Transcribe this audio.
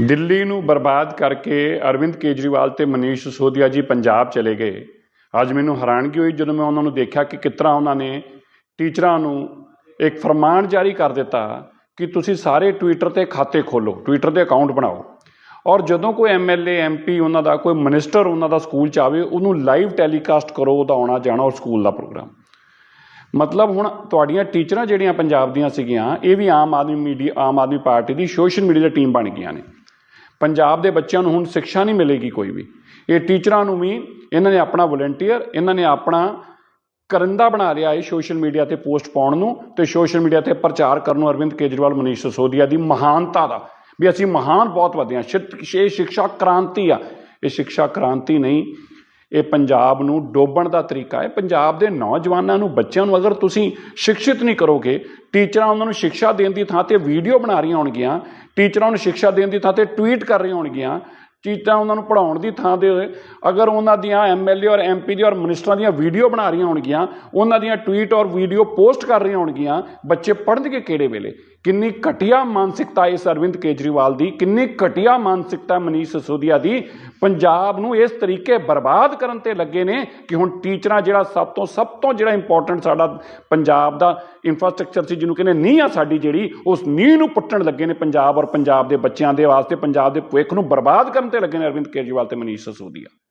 ਦਿੱਲੀ ਨੂੰ ਬਰਬਾਦ ਕਰਕੇ ਅਰਵਿੰਦ ਕੇਜਰੀਵਾਲ ਤੇ ਮਨੀਸ਼ ਸਿਸੋਦੀਆ ਜੀ ਪੰਜਾਬ ਚਲੇ ਗਏ। ਅੱਜ ਮੈਨੂੰ ਹੈਰਾਨਗੀ ਹੋਈ ਜਦੋਂ ਮੈਂ ਉਹਨਾਂ ਨੂੰ ਦੇਖਿਆ ਕਿ ਕਿਸ ਤਰ੍ਹਾਂ ਉਹਨਾਂ ਨੇ ਟੀਚਰਾਂ ਨੂੰ ਇੱਕ ਫਰਮਾਨ ਜਾਰੀ ਕਰ ਦਿੱਤਾ ਕਿ ਤੁਸੀਂ ਸਾਰੇ ਟਵਿੱਟਰ ਤੇ ਖਾਤੇ ਖੋਲੋ, ਟਵਿੱਟਰ ਤੇ ਅਕਾਊਂਟ ਬਣਾਓ। ਔਰ ਜਦੋਂ ਕੋਈ ਐਮਐਲਏ ਐਮਪੀ ਉਹਨਾਂ ਦਾ, ਕੋਈ ਮਿਨਿਸਟਰ ਉਹਨਾਂ ਦਾ ਸਕੂਲ ਚ ਆਵੇ, ਉਹਨੂੰ ਲਾਈਵ ਟੈਲੀਕਾਸਟ ਕਰੋ, ਉਹਦਾ ਆਉਣਾ ਜਾਣਾ ਔਰ ਸਕੂਲ ਦਾ ਪ੍ਰੋਗਰਾਮ। ਮਤਲਬ ਹੁਣ ਤੁਹਾਡੀਆਂ ਟੀਚਰਾਂ ਜਿਹੜੀਆਂ ਪੰਜਾਬ ਦੀਆਂ ਸੀਗੀਆਂ, ਇਹ ਵੀ ਆਮ ਆਦਮੀ ਮੀਡੀਆ, ਆਮ ਆਦਮੀ ਪਾਰਟੀ ਦੀ ਸੋਸ਼ਲ ਮੀਡੀਆ ਦੀ ਟੀਮ ਬਣ ਗਈਆਂ ਨੇ। ਪੰਜਾਬ ਦੇ ਬੱਚਿਆਂ ਨੂੰ ਹੁਣ ਸਿੱਖਿਆ ਨਹੀਂ ਮਿਲੇਗੀ ਕੋਈ ਵੀ। ਇਹ ਟੀਚਰਾਂ ਨੂੰ ਵੀ, ਇਹਨਾਂ ਨੇ ਆਪਣਾ ਵਲੰਟੀਅਰ, ਇਹਨਾਂ ਨੇ ਆਪਣਾ ਕਰਿੰਦਾ ਬਣਾ ਲਿਆ ਇਹ ਸੋਸ਼ਲ ਮੀਡੀਆ ਤੇ ਪੋਸਟ ਪਾਉਣ ਨੂੰ ਤੇ ਸੋਸ਼ਲ ਮੀਡੀਆ ਤੇ ਪ੍ਰਚਾਰ ਕਰਨ ਨੂੰ ਅਰਵਿੰਦ ਕੇਜਰੀਵਾਲ, ਮਨੀਸ਼ ਸਿਸੋਦੀਆ ਦੀ ਮਹਾਨਤਾ ਦਾ। ਵੀ ਅਸੀਂ ਮਹਾਨ ਬਹੁਤ ਵਧੇ ਹਾਂ ਇਹ ਸਿੱਖਿਆ ਕ੍ਰਾਂਤੀ ਆ। ਇਹ ਸਿੱਖਿਆ ਕ੍ਰਾਂਤੀ ਨਹੀਂ ਇਹ ਪੰਜਾਬ ਨੂੰ ਡੋਬਣ ਦਾ ਤਰੀਕਾ ਹੈ। ਪੰਜਾਬ ਦੇ ਨੌਜਵਾਨਾਂ ਨੂੰ, ਬੱਚਿਆਂ ਨੂੰ ਅਗਰ ਤੁਸੀਂ ਸ਼ਿਕਸ਼ਿਤ ਨਹੀਂ ਕਰੋਗੇ, ਟੀਚਰਾਂ ਉਹਨਾਂ ਨੂੰ ਸਿੱਖਿਆ ਦੇਣ ਦੀ ਥਾਂ ਤੇ ਵੀਡੀਓ ਬਣਾ ਰਹੀਆਂ ਹੋਣਗੀਆਂ, ਟੀਚਰਾਂ ਨੂੰ ਸਿੱਖਿਆ ਦੇਣ ਦੀ ਥਾਂ ਤੇ ਟਵੀਟ ਕਰ ਰਹੀਆਂ ਹੋਣਗੀਆਂ, ਟੀਚਰਾਂ ਉਹਨਾਂ ਨੂੰ ਪੜਾਉਣ ਦੀ ਥਾਂ ਤੇ ਅਗਰ ਉਹਨਾਂ ਦੀਆਂ ਐਮਐਲਏ ਔਰ ਐਮਪੀ ਦੀ ਔਰ ਮਿਨਿਸਟਰਾਂ ਦੀਆਂ ਵੀਡੀਓ ਬਣਾ ਰਹੀਆਂ ਹੋਣਗੀਆਂ, ਉਹਨਾਂ ਦੀਆਂ ਟਵੀਟ ਔਰ ਵੀਡੀਓ ਪੋਸਟ ਕਰ ਰਹੀਆਂ ਹੋਣਗੀਆਂ, ਬੱਚੇ ਪੜ੍ਹਨਗੇ ਕਿਹੜੇ ਵੇਲੇ? ਕਿੰਨੀ ਘਟੀਆ ਮਾਨਸਿਕਤਾ ਇਸ ਅਰਵਿੰਦ ਕੇਜਰੀਵਾਲ ਦੀ, ਕਿੰਨੀ ਘਟੀਆ ਮਾਨਸਿਕਤਾ ਮਨੀਸ਼ ਸਿਸੋਦੀਆ ਦੀ, ਪੰਜਾਬ ਨੂੰ ਇਸ ਤਰੀਕੇ ਬਰਬਾਦ ਕਰਨ ਤੇ ਲੱਗੇ ਨੇ ਕਿ ਹੁਣ ਟੀਚਰਾਂ ਜਿਹੜਾ ਸਭ ਤੋਂ ਸਭ ਤੋਂ ਜਿਹੜਾ ਇੰਪੋਰਟੈਂਟ ਸਾਡਾ ਪੰਜਾਬ ਦਾ ਇਨਫਰਾਸਟ੍ਰਕਚਰ ਸੀ, ਜਿਹਨੂੰ ਕਹਿੰਦੇ ਨੀਂਹ ਆ ਸਾਡੀ ਜਿਹੜੀ, ਉਸ ਨੀਂਹ ਨੂੰ ਪੁੱਟਣ ਲੱਗੇ ਨੇ ਪੰਜਾਬ ਔਰ ਪੰਜਾਬ ਦੇ ਬੱਚਿਆਂ ਦੇ ਵਾਸਤੇ, ਪੰਜਾਬ ਦੇ ਭਵਿੱਖ ਨੂੰ ਬਰਬਾਦ ਕਰਨ ਤੇ ਲੱਗੇ ਨੇ ਅਰਵਿੰਦ ਕੇਜਰੀਵਾਲ ਤੇ ਮਨੀਸ਼ ਸਿਸੋਦੀਆ।